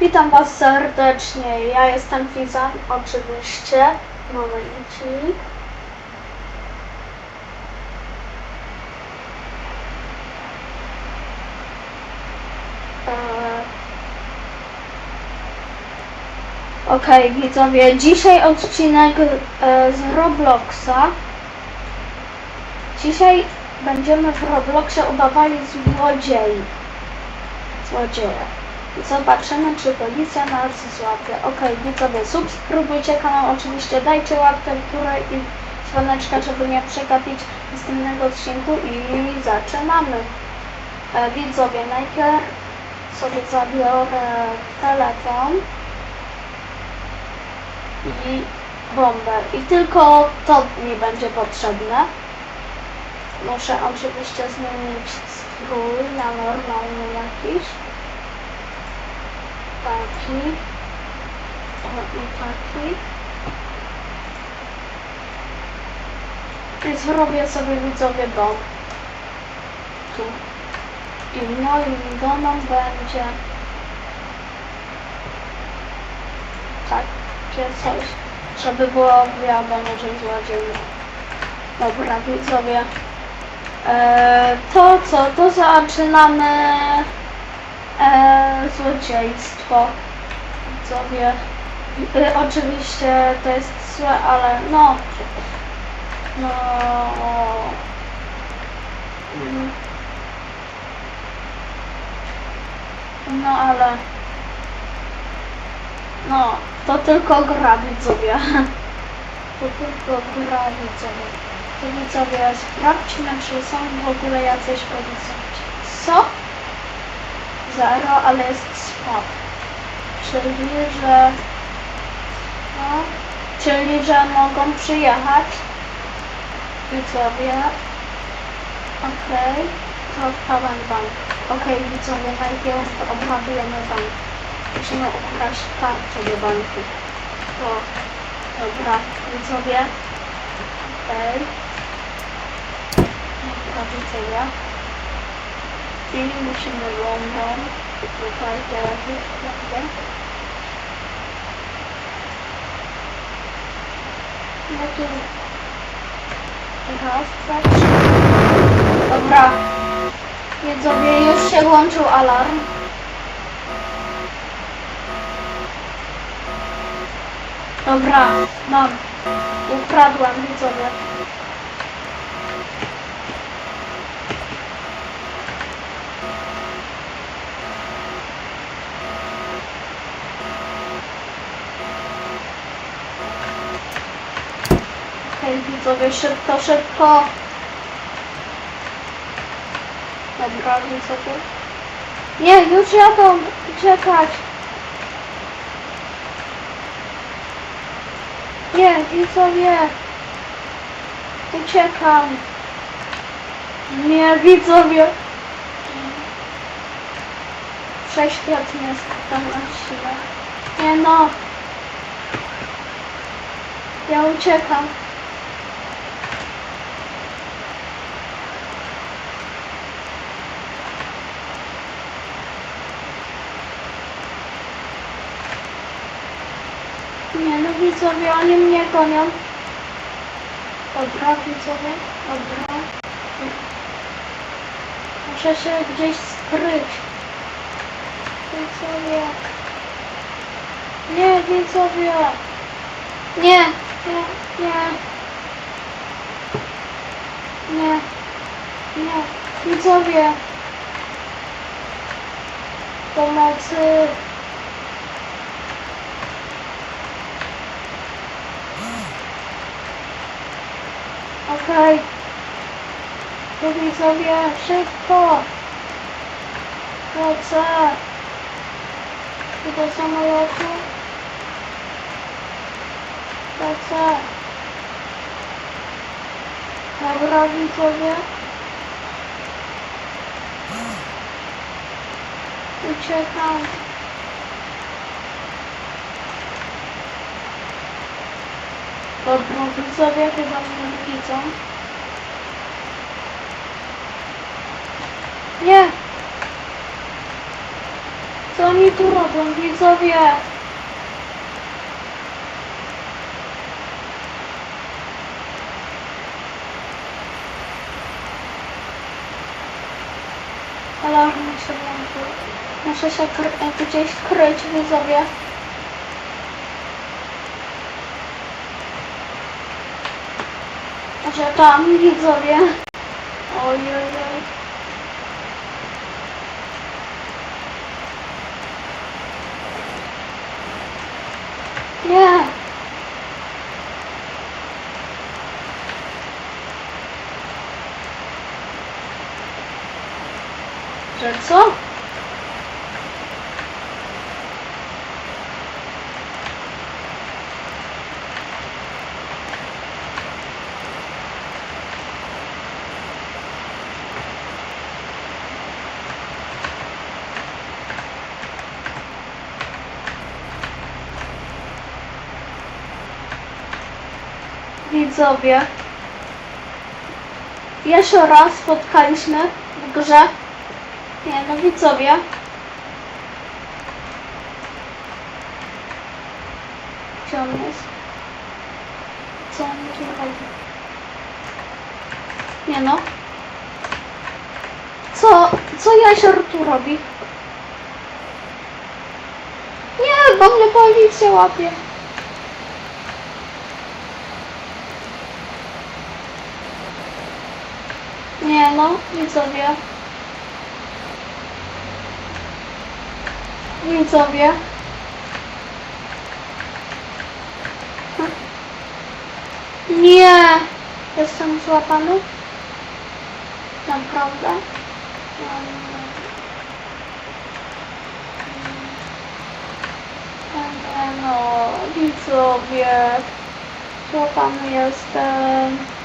Witam Was serdecznie. Ja jestem Fizan, oczywiście. Momencik. Eee. Okej, widzowie, dzisiaj odcinek e, z Robloxa. Dzisiaj będziemy w Robloxie udawali złodziei. Złodzieje. Zobaczymy, czy policja nas złapie. Okej, widzowie, subskrybujcie kanał, oczywiście dajcie łapkę w górę i dzwoneczka, żeby nie przegapić następnego odcinku i zaczynamy. E, widzowie, najpierw sobie zabiorę telefon i bombę. I tylko to mi będzie potrzebne. Muszę oczywiście zmienić strój na normalny jakiś. Taki. I taki. I zrobię sobie widzowie dom. Tu. I moim domem będzie takie coś, żeby było wiadomo, że złodziej. Dobra, widzowie. E, to co, to zaczynamy e, złodziejstwo. Widzowie. E, oczywiście to jest złe, ale no. No. No ale. No, to tylko gra widzowie. To tylko gra widzowie. To widzowie, sprawdźmy, czy są w ogóle jacyś policjanci. Co? Zero, ale jest spot. Czyli, że... No, czyli, że mogą przyjechać. Widzowie. Okej. To pełen bank. Okej, widzowie, najpierw obrabujemy bank. Musimy ukraść kartę do banku. O, dobra, widzowie. Okej. Dobra, widzowie. I musimy London. Tutaj teraz London. No tu... Raz, dwa, trzy. Dobra. Widzowie, już się włączył alarm. Dobra, mam. Ukradłem widzowie. Okej, widzowie, szybko, szybko. Dobra, widzowie. Nie, już jadą. Uciekać. Nie, widzowie. Uciekam. Nie, widzowie. Przeświat mnie tam na siłę. Nie no. Ja uciekam. Widzowie, oni mnie gonią. Dobra, widzowie, dobra. Muszę się gdzieś skryć. Widzowie. Nie, widzowie. Nie, nie, nie. Nie, nie. Widzowie. Pomocy. Okej. To widzowie, szybko. Lecę. I do samolotu. Lecę. Dobra, widzowie. Uciekam. Dobra, widzowie chyba mnie widzą. Nie! Co oni tu robią, widzowie? Alarm się włączył. Muszę się gdzieś kryć, widzowie. Że tam, widzowie. Ojej. Nie. Że co? Widzowie. Jeszcze raz spotkaliśmy w grze. Nie no widzowie. Gdzie on jest? Co on tu robi? Nie no. Co, co Jasior tu robi? Nie, bo mnie policja łapie. Nie no, widzowie. Widzowie. Nie! Jestem złapany? Naprawdę? Nie no, widzowie. Złapany jestem.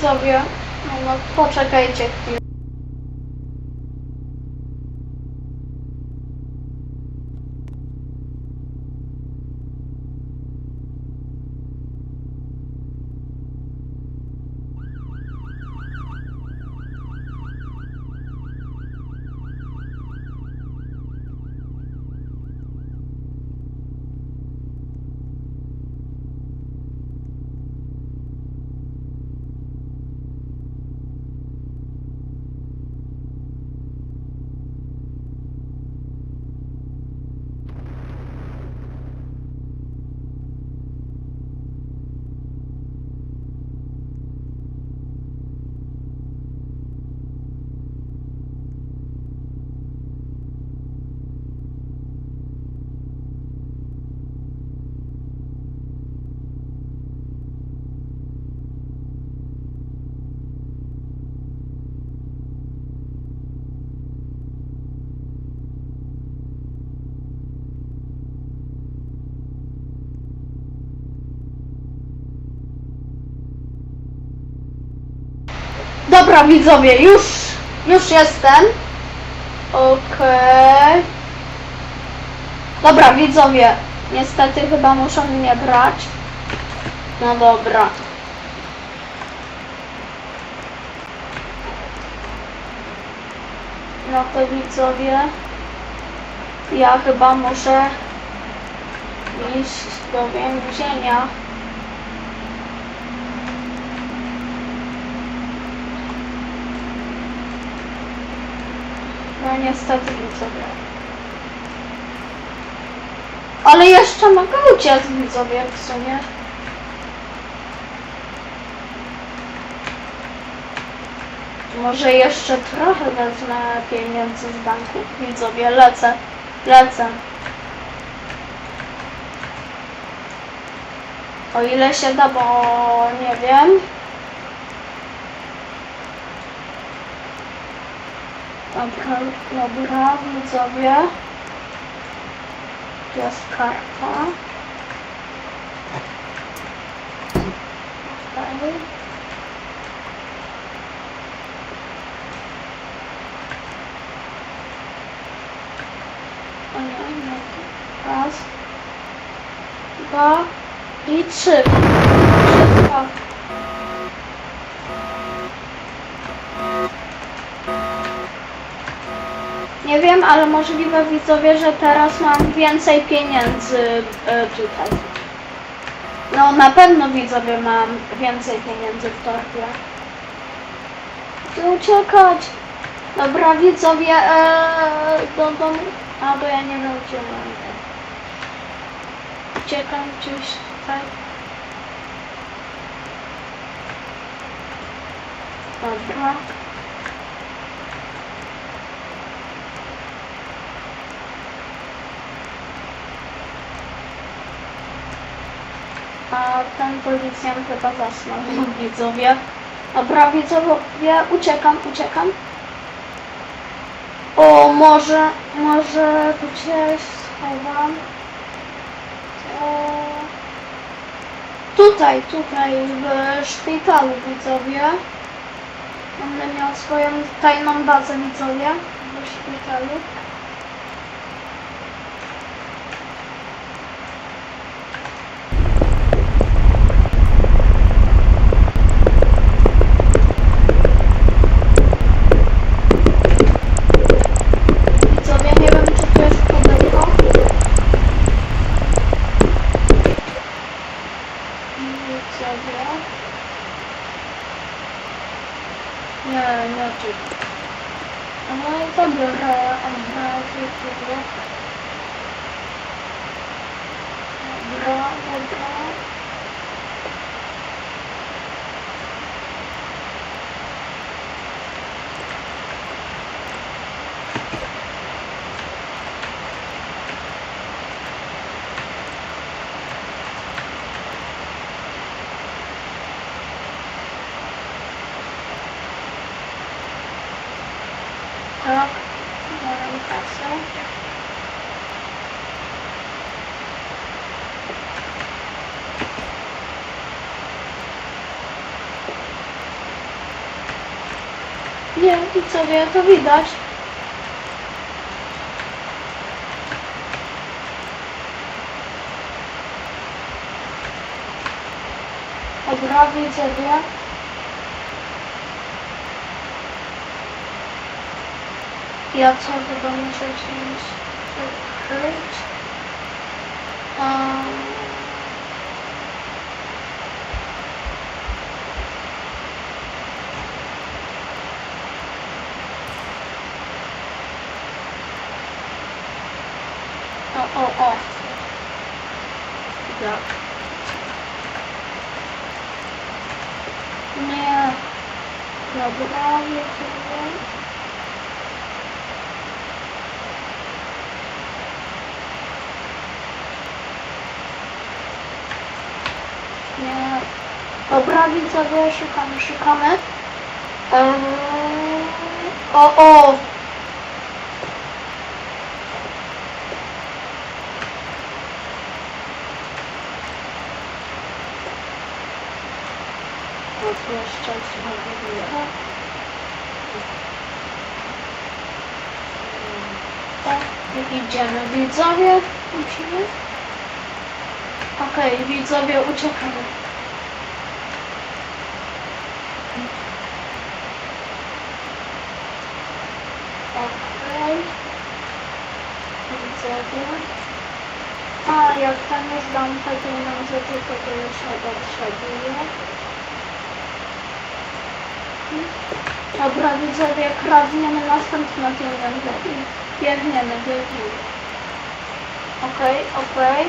Widzowie, no, no poczekajcie chwilę. Dobra widzowie, już, już jestem. Okej. Dobra widzowie, niestety chyba muszą mnie brać. No dobra. No to widzowie, ja chyba muszę iść do więzienia. Niestety widzowie. Ale jeszcze mogę uciec widzowie w sumie. Może jeszcze trochę wezmę pieniędzy z banku. Widzowie, lecę. Lecę. O ile się da, bo nie wiem. Dobra, dobra, widzowie. Tu jest karta. Tutaj. O nie, nie. Raz. Dwa. I trzy. Wszystko. Nie wiem, ale możliwe widzowie, że teraz mam więcej pieniędzy e, tutaj. No na pewno widzowie mam więcej pieniędzy w torbie. Chcę uciekać. Dobra widzowie, e, do domu. A bo ja nie wiem gdzie mam. Uciekam gdzieś tutaj. Dobra. A ten policjant chyba zasnął, widzowie. Dobra, widzowie, uciekam, uciekam. O, może, może tu się schowam. O, tutaj, tutaj, w szpitalu, widzowie. Będę miał swoją tajną bazę, widzowie, w szpitalu. Widzowie, nie wiem, czy to jest pudełko. Widzowie. Nie, nie tu. No i zabiorę obrazy tutaj. Dobra, dobra. Tak, mam kasę. Nie, i sobie to widać. Dobra, widzowie. Ja co chyba muszę czymś przykryć. Um, o, o, o. Tak. Nie. Nie. Dobra, widzowie, szukamy, szukamy. Eee, o, o! Jeszcze znowu Tak, i idziemy. Widzowie, musimy. Okej, widzowie, uciekamy. Okej. Widzowie. A, jak tam już dam te pieniądze, to to już nie potrzebuję. Dobra, widzowie, kradniemy następne pieniądze i biegniemy, biegniemy. Okej, okej.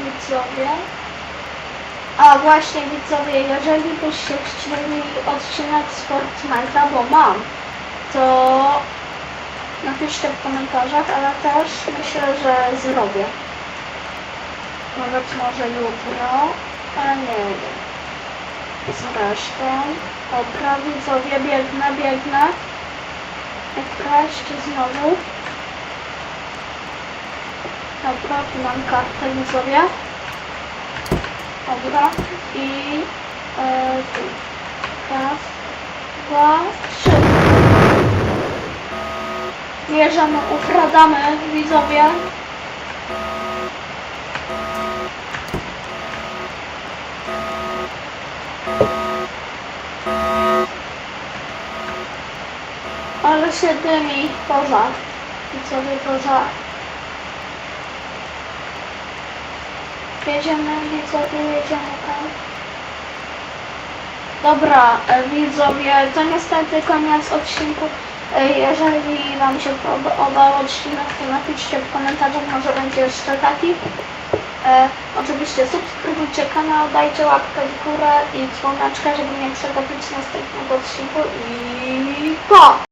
Widzowie. A właśnie widzowie, jeżeli byście chcieli odcinek z Fortnite'a, bo mam, to napiszcie w komentarzach, ale też myślę, że zrobię. Nawet może jutro, ale nie wiem. Zresztą, dobra widzowie, biegnę, biegnę. Kraść znowu. Dobra, tu mam kartę widzowie. Dobra. I e. Raz, dwa, trzy. Bierzemy, ukradamy widzowie. A ale się dymi pożar. I pożar. Jedziemy, widzowie, jedziemy tam. Dobra, e, widzowie, to niestety koniec odcinku. E, Jeżeli Wam się podobał odcinek, to napiszcie w komentarzach, może będzie jeszcze taki. E, oczywiście subskrybujcie kanał, dajcie łapkę w górę i dzwoneczkę, żeby nie przegapić następnego odcinku i pa!